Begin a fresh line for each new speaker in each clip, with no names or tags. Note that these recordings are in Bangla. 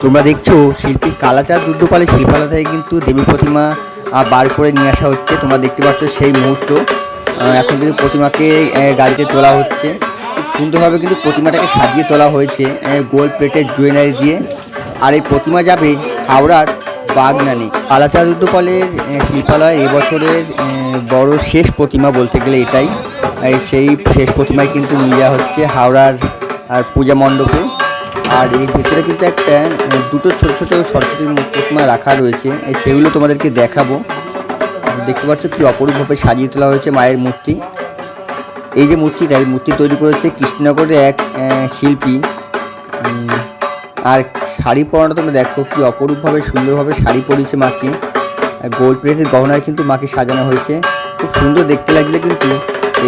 তোমরা দেখছ শিল্পী কালাচাঁদ রুদ্রপালের শিল্পালয় থেকে কিন্তু দেবী প্রতিমা বার করে নিয়ে আসা হচ্ছে। তোমরা দেখতে পাচ্ছ সেই মুহূর্ত। এখন কিন্তু প্রতিমাকে গাড়িতে তোলা হচ্ছে। খুব সুন্দরভাবে কিন্তু প্রতিমাটাকে সাজিয়ে তোলা হয়েছে গোল প্লেটের জুয়েলারি দিয়ে। আর এই প্রতিমা যাবে হাওড়ার বাগনানি। কালাচাঁদ রুদ্রপালের আহ, শিল্পালয় এবছরের বড় শেষ প্রতিমা বলতে গেলে এটাই। সেই শেষ প্রতিমায় কিন্তু নিয়ে যাওয়া হচ্ছে হাওড়ার আর পূজা মণ্ডপে। আর এই ভিতরে কিন্তু একটা দুটো ছোট ছোট সরস্বতীর মূর্তি প্রতিমা রাখা রয়েছে। সেগুলো তোমাদেরকে দেখাবো। দেখতে পাচ্ছ কি অপরূপভাবে সাজিয়ে তোলা হয়েছে মায়ের মূর্তি। এই যে মূর্তিটা এই মূর্তি তৈরি করেছে কৃষ্ণনগরের এক শিল্পী। আর শাড়ি পরানো তোমরা দেখো কি অপরূপভাবে সুন্দরভাবে শাড়ি পরিয়েছে মাকে। গোল্ড প্লেটের গহনায় কিন্তু মাকে সাজানো হয়েছে। খুব সুন্দর দেখতে লাগলে কিন্তু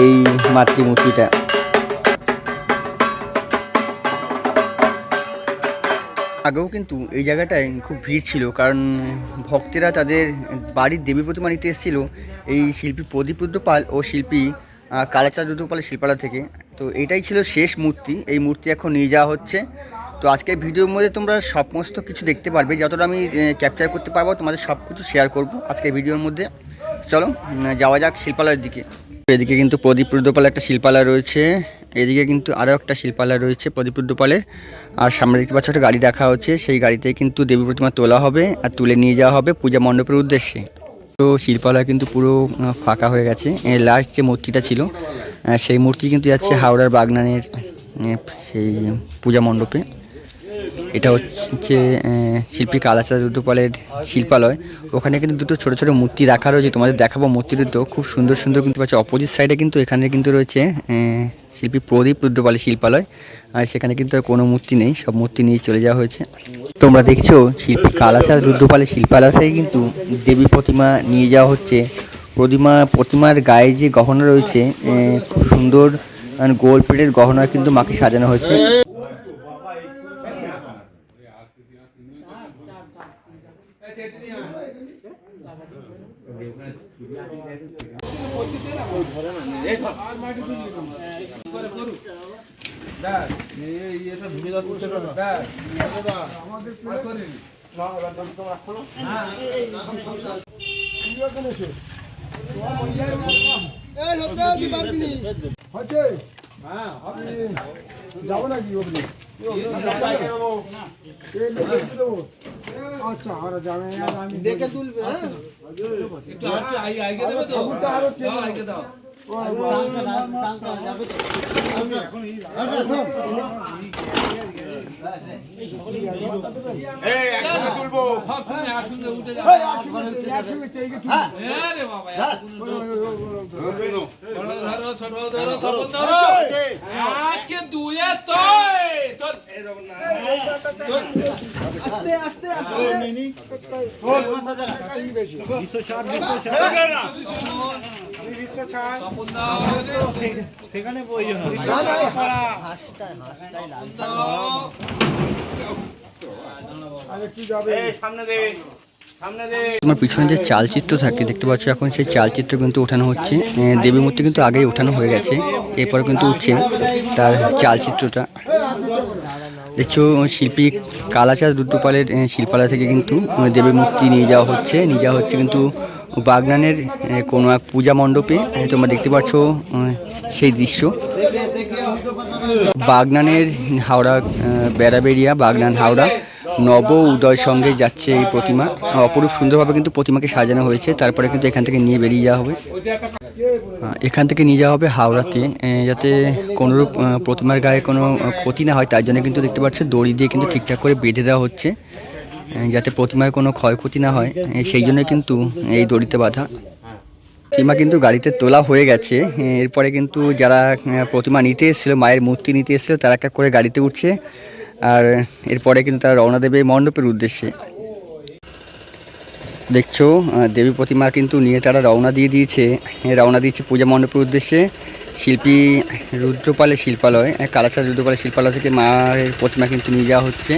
এই মাতৃমূর্তিটা। আগেও কিন্তু এই জায়গাটায় খুব ভিড় ছিল কারণ ভক্তেরা তাদের বাড়ির দেবী প্রতিমা নিতে এসেছিল এই শিল্পী প্রদীপ রুদ্র পাল ও শিল্পী আহ, কালাচাঁদ রুদ্র পালের শিল্পালয় থেকে। তো এটাই ছিল শেষ মূর্তি এই মূর্তি এখন নিয়ে যাওয়া হচ্ছে। তো আজকের ভিডিওর মধ্যে তোমরা সমস্ত কিছু দেখতে পারবে যতটা আমি ক্যাপচার করতে পারব তোমাদের সব কিছু শেয়ার করব আজকের ভিডিওর মধ্যে। চলো যাওয়া যাক শিল্পালয়ের দিকে। এদিকে কিন্তু প্রদীপ রুদ্রপালের একটা শিল্পালয় রয়েছে। এদিকে কিন্তু আরও একটা শিল্পালয় রয়েছে প্রদীপুর রুদ্রপালের আর সামনে দেখতে পাচ্ছ একটা গাড়ি রাখা হচ্ছে। সেই গাড়িতে কিন্তু দেবী প্রতিমা তোলা হবে আর তুলে নিয়ে যাওয়া হবে পূজা মণ্ডপের উদ্দেশ্যে। তো শিল্পালয় কিন্তু পুরো ফাঁকা হয়ে গেছে। লাস্ট যে মূর্তিটা ছিল সেই মূর্তি কিন্তু যাচ্ছে হাওড়ার বাগনানের সেই পূজা মণ্ডপে। এটা হচ্ছে শিল্পী কালাচাঁদ রুদ্রপালের শিল্পালয়। ওখানে কিন্তু দুটো ছোট ছোট মূর্তি রাখা রয়েছে। তোমাদের দেখাবো মূর্তি দুটো খুব সুন্দর সুন্দর কিন্তু পাচ্ছে। অপোজিট সাইডে কিন্তু এখানে কিন্তু রয়েছে শিল্পী প্রদীপ রুদ্রপালের শিল্পালয়। আর সেখানে কিন্তু কোনো মূর্তি নেই। সব মূর্তি নিয়ে চলে যাওয়া হয়েছে। তোমরা দেখছ, শিল্পী কালাচাঁদ রুদ্রপালের শিল্পালয় থেকে কিন্তু দেবী প্রতিমা নিয়ে যাওয়া হচ্ছে। প্রতিমা, প্রতিমার গায়ে যে গহনা রয়েছে খুব সুন্দর গোল প্লেটের গহনা কিন্তু মাকে সাজানো হয়েছে।
হ্যাঁ যাব নাকি ওখানে আচ্ছা আর যাবে আর আমি দেখে তুলবে
একটু আরেকটু আগে আগে দেবে তো
ঠাকুরটা আরও টেনে
দাও, আগে দাও সব সঙ্গে একসঙ্গে উঠে যাবে।
একসঙ্গে
তোমার পিছনে যে চালচিত্র থাকে, দেখতে পাচ্ছ এখন সেই চালচিত্র কিন্তু ওঠানো হচ্ছে। দেবী মূর্তি কিন্তু আগেই ওঠানো হয়ে গেছে। এরপরে কিন্তু উঠছে তার চালচিত্রটা। দেখছ, শিল্পী কালাচাঁদ রুদ্রপালের শিল্পালয় থেকে কিন্তু দেবী মূর্তি নিয়ে যাওয়া হচ্ছে। নিয়ে যাওয়া হচ্ছে কিন্তু বাগনানের কোনো এক পূজা মণ্ডপে তোমরা দেখতে পাচ্ছ সেই দৃশ্য। বাগনানের হাওড়া বেড়াবেড়িয়া, বাগনান হাওড়া, নব উদয় সঙ্গে যাচ্ছে এই প্রতিমা। অপরূপ সুন্দরভাবে কিন্তু প্রতিমাকে সাজানো হয়েছে, তারপরে কিন্তু এখান থেকে নিয়ে বেরিয়ে যাওয়া হবে। এখান থেকে নিয়ে যাওয়া হবে হাওড়াতে যাতে কোনোরূপ প্রতিমার গায়ে কোনো ক্ষতি না হয়, তার জন্য কিন্তু দেখতে পাচ্ছ, দড়ি দিয়ে কিন্তু ঠিকঠাক করে বেঁধে দেওয়া হচ্ছে। যাতে প্রতিমার কোনো ক্ষয়ক্ষতি না হয় সেই জন্য কিন্তু এই দড়িতে বাঁধা। প্রতিমা কিন্তু গাড়িতে তোলা হয়ে গেছে। এরপরে কিন্তু যারা প্রতিমা নিতে এসেছিল, মায়ের মূর্তি নিতে এসেছিল, তারা এক করে গাড়িতে উঠছে। আর এরপরে কিন্তু তারা রওনা দেবে মণ্ডপের উদ্দেশ্যে। দেখছ দেবী প্রতিমা কিন্তু নিয়ে তারা রওনা দিয়ে দিয়েছে। রওনা দিয়েছে পূজা মণ্ডপের উদ্দেশ্যে। শিল্পী রুদ্রপালের শিল্পালয় কালাচাঁদ রুদ্রপালের শিল্পালয় থেকে মায়ের প্রতিমা কিন্তু নিয়ে যাওয়া হচ্ছে।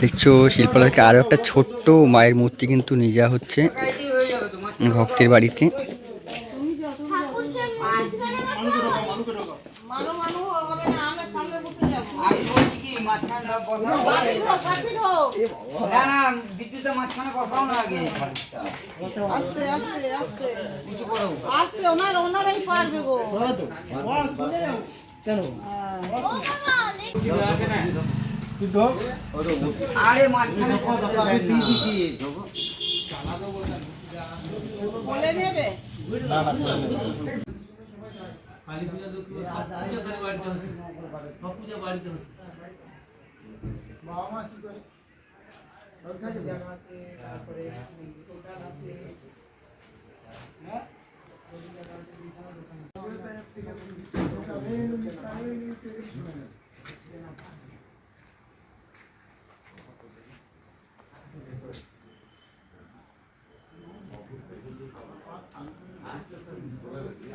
দেখছ শিল্পালয়কে আরও একটা ছোট্ট মায়ের মূর্তি কিন্তু নিয়ে যাওয়া হচ্ছে ভক্তের বাড়িতে।
মানু
আমি বলছি কি মাঝখানটা বসাও
পারফিট হোক পারফিট হোক
না না বিদ্যুতের মাঝখানে বসাও না আগে
আস্তে আস্তে আস্তে
কিছু করো
আস্তে ওনার ওনারাই পারবে গো
কিন্তু
আরে মাঝখানে দিয়ে দিছি
বলে নেবে
কালী পূজা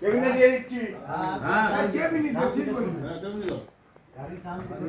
কেবিনে দিয়ে দিচ্ছি হ্যাঁ কেবিনে দিয়ে ঠিক বলি হ্যাঁ কেবিনে দাও গাড়ি কাম করে